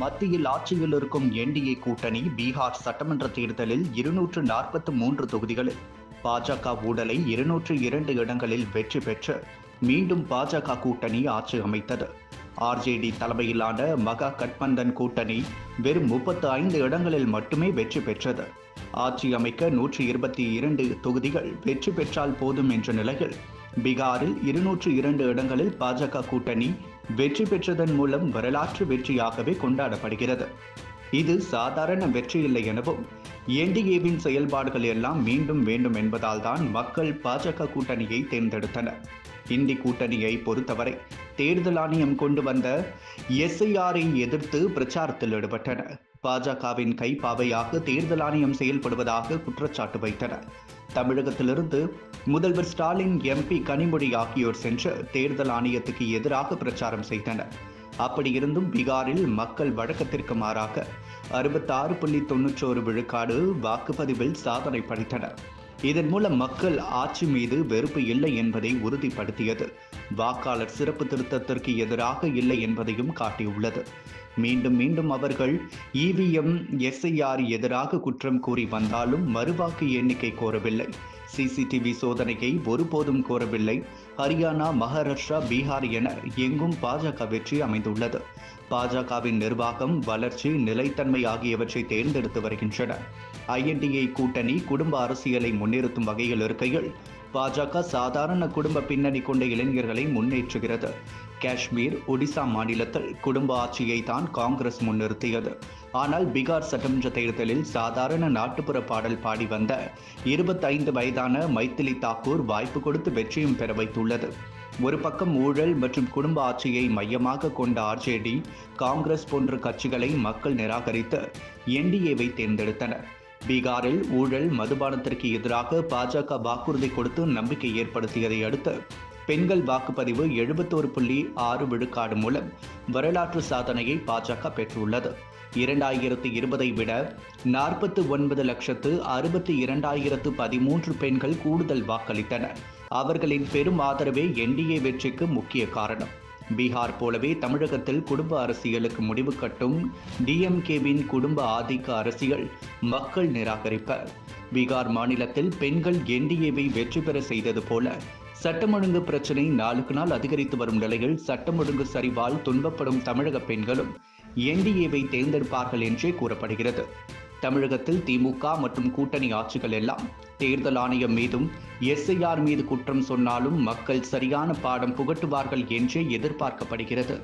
மத்தியில் ஆட்சியில் இருக்கும் என்டிஏ கூட்டணி பீகார் சட்டமன்ற தேர்தலில் இருநூற்று நாற்பத்தி மூன்று தொகுதிகளில் பாஜக ஊடலை இருநூற்று இரண்டு இடங்களில் வெற்றி பெற்று மீண்டும் பாஜக கூட்டணி ஆட்சி அமைத்தது. ஆர்ஜேடி தலைமையிலான மகா கட்பந்தன் கூட்டணி வெறும் முப்பத்து ஐந்து இடங்களில் மட்டுமே வெற்றி பெற்றது. ஆட்சி அமைக்க நூற்றி இருபத்தி இரண்டு தொகுதிகள் வெற்றி பெற்றால் போதும் என்ற நிலையில் பீகாரில் இருநூற்று இரண்டு இடங்களில் பாஜக கூட்டணி வெற்றி பெற்றதன் மூலம் வரலாற்று வெற்றியாகவே கொண்டாடப்படுகிறது. இது சாதாரண வெற்றி இல்லை எனவும் என்டிஏவின் செயல்பாடுகள் எல்லாம் மீண்டும் வேண்டும் என்பதால் தான் மக்கள் பாஜக கூட்டணியை தேர்ந்தெடுத்தனர். இந்தி கூட்டணியை பொறுத்தவரை தேர்தல் ஆணையம் கொண்டு வந்த எஸ்ஐஆரை எதிர்த்து பிரச்சாரத்தில் ஈடுபட்டனர். பாஜகவின் கைப்பாவையாக தேர்தல் ஆணையம் செயல்படுவதாக குற்றச்சாட்டு வைத்தனர். தமிழகத்திலிருந்து முதல்வர் ஸ்டாலின் எம்பி கனிமொழி ஆகியோர் சென்று தேர்தல் ஆணையத்துக்கு எதிராக பிரச்சாரம் செய்தனர். அப்படியிருந்தும் பீகாரில் மக்கள் வழக்கத்திற்கு மாறாக அறுபத்தாறு புள்ளி தொன்னூற்றோரு விழுக்காடு வாக்குப்பதிவில் சாதனை படைத்தனர். இதன் மூலம் மக்கள் ஆட்சி மீது வெறுப்பு இல்லை என்பதை உறுதிப்படுத்தியது. வாக்காளர் சிறப்பு திருத்தத்திற்கு எதிராக இல்லை என்பதையும் காட்டியுள்ளது. மீண்டும் மீண்டும் அவர்கள் இவிஎம் எஸ்ஐஆர் எதிராக குற்றம் கூறி வந்தாலும் மறுவாக்கு எண்ணிக்கை கோரவில்லை. சிசிடிவி சோதனையை ஒருபோதும் கோரவில்லை. ஹரியானா மகாராஷ்டிரா பீகார் என எங்கும் பாஜக வெற்றி அமைந்துள்ளது. பாஜகவின் நிர்வாகம் வளர்ச்சி நிலைத்தன்மை ஆகியவற்றை தேர்ந்தெடுத்து வருகின்றன. ஐஎன்டிஏ கூட்டணி குடும்ப அரசியலை முன்னிறுத்தும் வகையில் இருக்கையில் பாஜக சாதாரண குடும்ப பின்னணி கொண்ட இளைஞர்களை முன்னேற்றுகிறது. காஷ்மீர் ஒடிசா மாநிலத்தில் குடும்ப ஆட்சியை தான் காங்கிரஸ் முன்னிறுத்தியது. ஆனால் பீகார் சட்டமன்ற தேர்தலில் சாதாரண நாட்டுப்புற பாடல் பாடி வந்த இருபத்தைந்து வயதான மைத்திலி தாக்கூர் வாய்ப்பு கொடுத்து வெற்றியும் பெற வைத்துள்ளது. ஒரு பக்கம் ஊழல் மற்றும் குடும்ப ஆட்சியை மையமாக கொண்ட ஆர்ஜேடி காங்கிரஸ் போன்ற கட்சிகளை மக்கள் நிராகரித்து என்டிஏவை தேர்ந்தெடுத்தனர். பீகாரில் ஊழல் மதுபானத்திற்கு எதிராக பாஜக வாக்குறுதி கொடுத்து நம்பிக்கை ஏற்படுத்தியதை அடுத்து பெண்கள் வாக்குப்பதிவு எழுபத்தோரு புள்ளி ஆறு விழுக்காடு மூலம் வரலாற்று சாதனையை பாஜக பெற்றுள்ளது. இரண்டாயிரத்து இருபதை விட நாற்பத்து ஒன்பது லட்சத்து அறுபத்தி இரண்டாயிரத்து பதிமூன்று பெண்கள் கூடுதல் வாக்களித்தனர். அவர்களின் பெரும் ஆதரவே என்டிஏ வெற்றிக்கு முக்கிய காரணம். பீகார் போலவே தமிழகத்தில் குடும்ப அரசியலுக்கு முடிவு கட்டும் டிஎம்கேவின் குடும்ப ஆதிக்க அரசியல் மக்கள் நிராகரிப்பர் பீகார் மாநிலத்தில் பெண்கள் என்டிஏவை வெற்றி பெற செய்தது போல சட்டம் ஒழுங்கு பிரச்சினை நாளுக்கு நாள் அதிகரித்து வரும் நிலையில் சட்டம் ஒழுங்கு சரிவால் துன்பப்படும் தமிழக பெண்களும் என்டிஏவை தேர்ந்தெடுப்பார்கள் என்றே கூறப்படுகிறது. தமிழகத்தில் திமுக மற்றும் கூட்டணி ஆட்சிகள் எல்லாம் தேர்தல் ஆணையம் மீதும் எஸ்ஐஆர் மீது குற்றம் சொன்னாலும் மக்கள் சரியான பாடம் புகட்டுவார்கள் என்றே எதிர்பார்க்கப்படுகிறது.